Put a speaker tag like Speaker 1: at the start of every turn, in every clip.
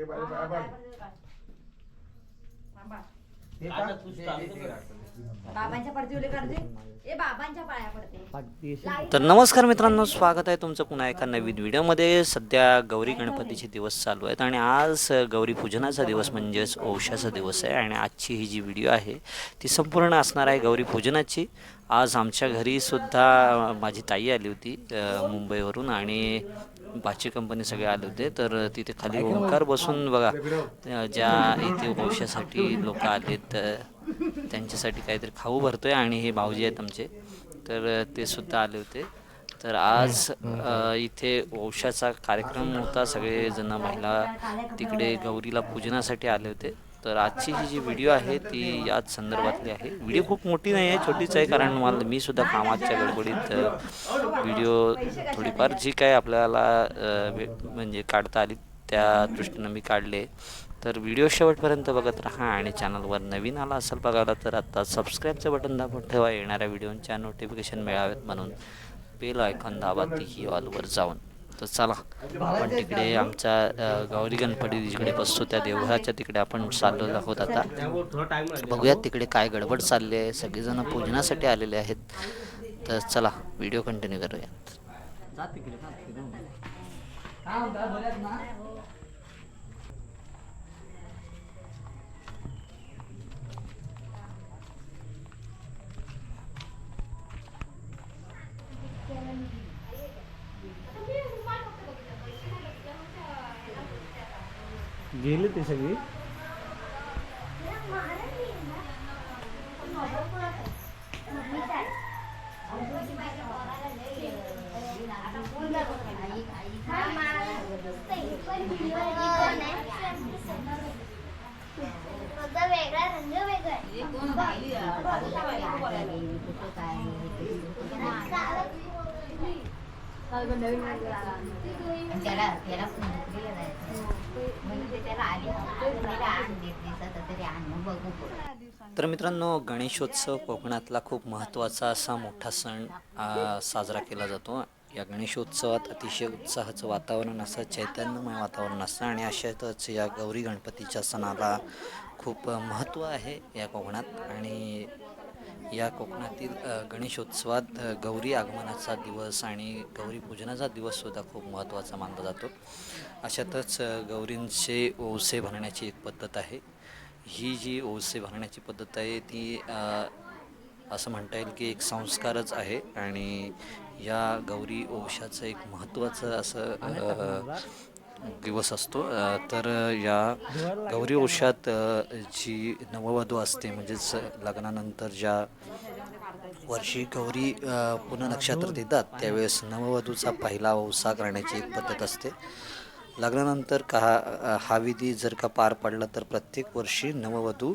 Speaker 1: हे bye- bye- bye. हे का?
Speaker 2: बाबांच्या पडते उले करते. ए बाबांच्या पाया पडते.
Speaker 3: तर नमस्कार मित्रांनो स्वागत आहे तुमचं पुन्हा एका नवीन व्हिडिओमध्ये. सध्या गौरी गणपतीचे दिवस चालू आहेत आणि आज गौरी पूजनाचा दिवस म्हणजेच औषाचा दिवस आहे आणि आजची ही जी व्हिडिओ आहे ती संपूर्ण असणार आहे गौरी पूजनाची. आज आमच्या घरी सुद्धा माझी ताई आली होती अ, मुंबईवरून आणि बाची कंपनी सगळे आले होते. तर तिथे खाली ओंकार बसून बघा ज्या इथे औषधासाठी लोक आलेत त्यांच्यासाठी काहीतरी खाऊ भरतोय आणि हे भाऊजी आहेत आमचे. तर ते सुद्धा आले होते. तर आज इथे वंशाचा कार्यक्रम होता. सगळेजण महिला तिकडे गौरीला पूजनासाठी आले होते. तर आजची ही जी व्हिडिओ आहे ती याच संदर्भातली आहे. व्हिडिओ खूप मोठी नाही आहे छोटीच आहे कारण मला मी सुद्धा कामाच्या गडबडीत व्हिडिओ थोडीफार जी काय आपल्याला म्हणजे काढता आली त्या दृष्टीनं मी काढले. तर व्हिडिओ शेवटपर्यंत बघत राहा आणि चॅनलवर नवीन आला असेल बघायला तर आता सबस्क्राईबचं बटन दाबून ठेवा येणाऱ्या व्हिडिओच्या नोटिफिकेशन मिळावेत म्हणून बेल आयकॉन दाबा तीही ऑलवर जाऊन. तर चला आपण तिकडे आमच्या गौरी गणपती जिकडे बसतो त्या देवघराच्या तिकडे आपण चाललेलो आहोत आता. बघूयात तिकडे काय गडबड चालली आहे सगळेजण पूजनासाठी आलेले आहेत. तर चला व्हिडिओ कंटिन्यू करूयात.
Speaker 4: गेली ती सगळी
Speaker 5: वेगळा रंग वेगळा
Speaker 2: त्याला त्याला नोकरीला जायचं म्हणजे त्याला आली आण देत दिसत तर
Speaker 3: मित्रांनो गणेशोत्सव कोकणातला खूप महत्त्वाचा असा मोठा सण साजरा केला जातो. या गणेशोत्सवात अतिशय उत्साहाचं वातावरण असं चैतन्यमय वातावरण असतं आणि अशातच या गौरी गणपतीच्या सणाला खूप महत्त्व आहे या कोकणात. आणि या कोकणातील गणेशोत्सवात गौरी आगमनाचा दिवस आणि गौरी पूजनाचा दिवससुद्धा खूप महत्त्वाचा मानला जातो. अशातच गौरींचे ओसे भरण्याची एक पद्धत आहे. ही जी ओसे भरण्याची पद्धत आहे ती असं म्हणता येईल की एक संस्कारच आहे आणि या गौरी ओशाचं एक महत्त्वाचं असं दिवस असतो. तर या गौरी ओवशात जी नववधू असते म्हणजेच लग्नानंतर ज्या वर्षी गौरी पुन्हा नक्षत्र देतात त्यावेळेस नववधूचा पहिला वसा करण्याची एक पद्धत असते. लग्नानंतर का हा विधी जर का पार पडला तर प्रत्येक वर्षी नववधू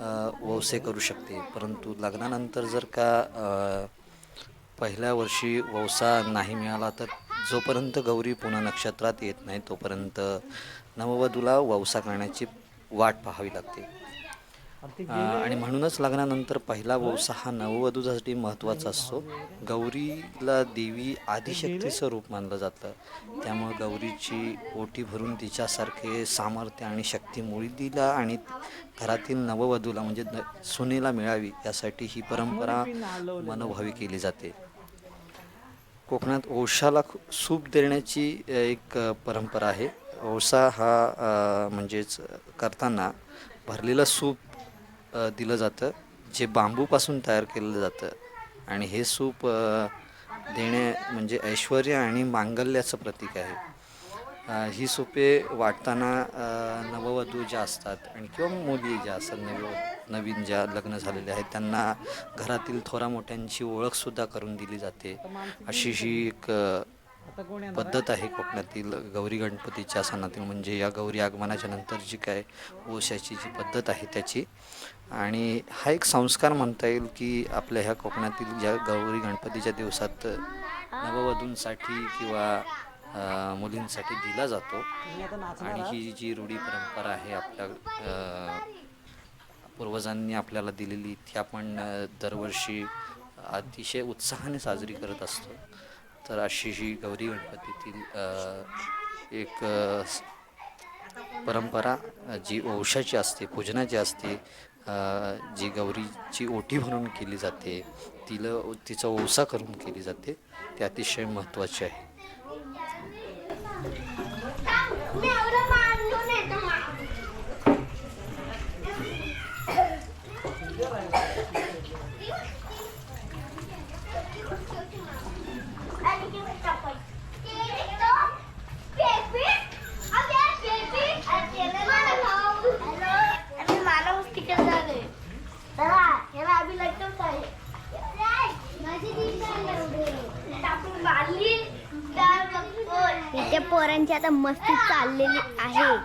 Speaker 3: अ, वौसे करू शकते. परंतु लग्नानंतर जर का पहिल्या वर्षी वौसा नाही मिळाला तर जोपर्यंत गौरी पुन्हा नक्षत्रात येत नाही तोपर्यंत नववधूला वौसा करण्याची वाट पाहावी लागते. आणि म्हणूनच लग्नानंतर पहिला वौसा हा नववधूसाठी महत्त्वाचा असतो. गौरीला देवी आदिशक्तीचं रूप मानलं जातं. त्यामुळं गौरीची ओटी भरून तिच्यासारखे सामर्थ्य आणि शक्ती मुळीला आणि घरातील नववधूला म्हणजे सुनेला मिळावी यासाठी ही परंपरा मनोभावी केली जाते. कोकणात ओशाला खू- सूप देण्याची एक परंपरा आहे. ओसा हा म्हणजेच करताना भरलेलं सूप दिलं जातं जे बांबूपासून तयार केलं जातं. आणि हे सूप देणे म्हणजे ऐश्वर आणि मांगल्याचं प्रतीक आहे. ही सुपे वाटताना नववधू ज्या असतात आणि किंवा मुली ज्या असतात नव नवीन ज्या लग्न झालेल्या आहेत त्यांना घरातील थोरा मोठ्यांची ओळखसुद्धा करून दिली जाते. अशी ही एक पद्धत आहे कोकणातील गौरी गणपतीच्या सणातील. म्हणजे या गौरी आगमनाच्या नंतर जी काय ओशाची जी पद्धत आहे त्याची. आणि हा एक संस्कार म्हणता येईल की आपल्या ह्या कोकणातील ज्या गौरी गणपतीच्या दिवसात नववधूंसाठी किंवा मुलींसाठी दिला जातो. आणि ही जी रूढी परंपरा आहे आपल्या पूर्वजांनी आपल्याला दिलेली ती आपण दरवर्षी अतिशय उत्साहाने साजरी करत असतो. तर अशी ही गौरी गणपतीतील एक परंपरा जी वंशाची असते पूजनाची असते जी गौरीची ओटी भरून केली जाते तिला तिचा ओसा करून केली जाते ते अतिशय महत्त्वाचे आहे
Speaker 5: मी एवढं मांडून येतो मा. आणि किती कापायचं? केळीचं पेपी, अबे पेपी, आणि त्याला हॅलो. आणि मला sticker झाले. चला, ह्याला आम्ही लटकवत आहे. माझी ती काय एवढी? टाकून मारली, तर बघतोय.
Speaker 1: इथे पोरांची आता मस्ती चाललेली आहे.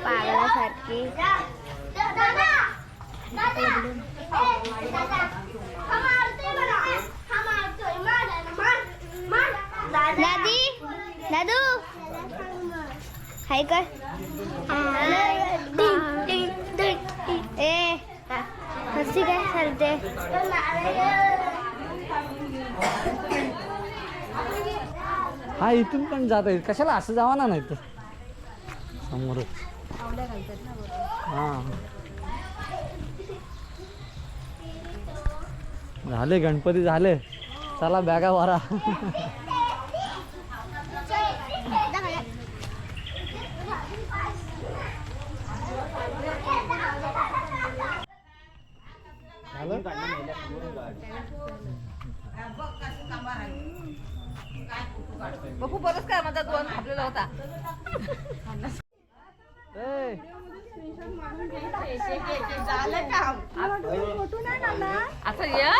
Speaker 1: पागलासारखी. दादी दादू. हाय काय ए हसी काय चालते
Speaker 3: हा इथून पण जात आहे कशाला असं जावा ना नाही तर समोरच. हा. झाले गणपती झाले. चला बॅगा भरा.
Speaker 4: बघू बरंच काय माझा दोन आपल्याला होता.
Speaker 3: ए,
Speaker 4: असं ये?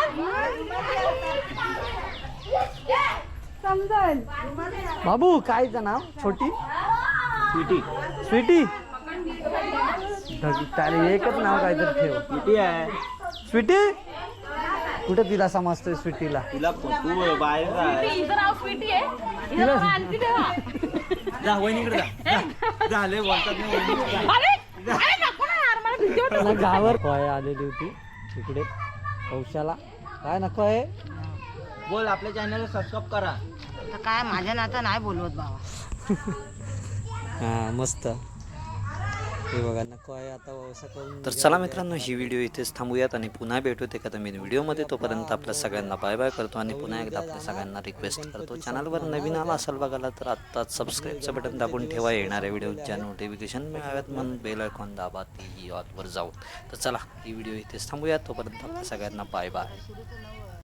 Speaker 3: बाबू कायचं नाव? छोटी? स्वीटी. स्वीटी? त्याला एकच नाव काहीतरी ठेव.
Speaker 6: किती आहे.
Speaker 3: स्वीटी? कुठे तिला समजतोय स्वीटीला?
Speaker 6: तिला तू बाहेर जा.
Speaker 4: इथं नाव स्वीटी आहे. इथं नाव आणखी ठेवा.
Speaker 6: जा वहिनीकडे जा. जा. झाले बोलतात नाही वहिनीकडे जा.
Speaker 4: अरे अरे नको ना यार मला भीती वाटते.
Speaker 3: ना गावर काय आलेली होती. तिकडे औषाला काय नको आहे?
Speaker 6: बोल आपल्या चॅनलला सबस्क्राईब करा.
Speaker 4: आता काय माझ्या नाता नाही बोलवत बाबा.
Speaker 3: हा मस्त. हे बघा नको आहे आता व्यवसाय करून तर चला मित्रांनो ही व्हिडिओ इथेच थांबूयात आणि पुन्हा भेटूत एखाद्या मी व्हिडिओमध्ये. तोपर्यंत आपल्या सगळ्यांना बाय बाय करतो आणि पुन्हा एकदा आपल्या सगळ्यांना रिक्वेस्ट करतो. चॅनलवर नवीन आला असाल बघायला तर आत्ताच सबस्क्राईबचं बटन दाबून ठेवा. येणाऱ्या व्हिडिओच्या नोटिफिकेशन मिळाव्यात म्हणून बेल आयकॉन दाबा ती ऑलवर जाऊन. तर चला ही व्हिडिओ इथेच थांबूयात. तोपर्यंत आपल्या सगळ्यांना बाय बाय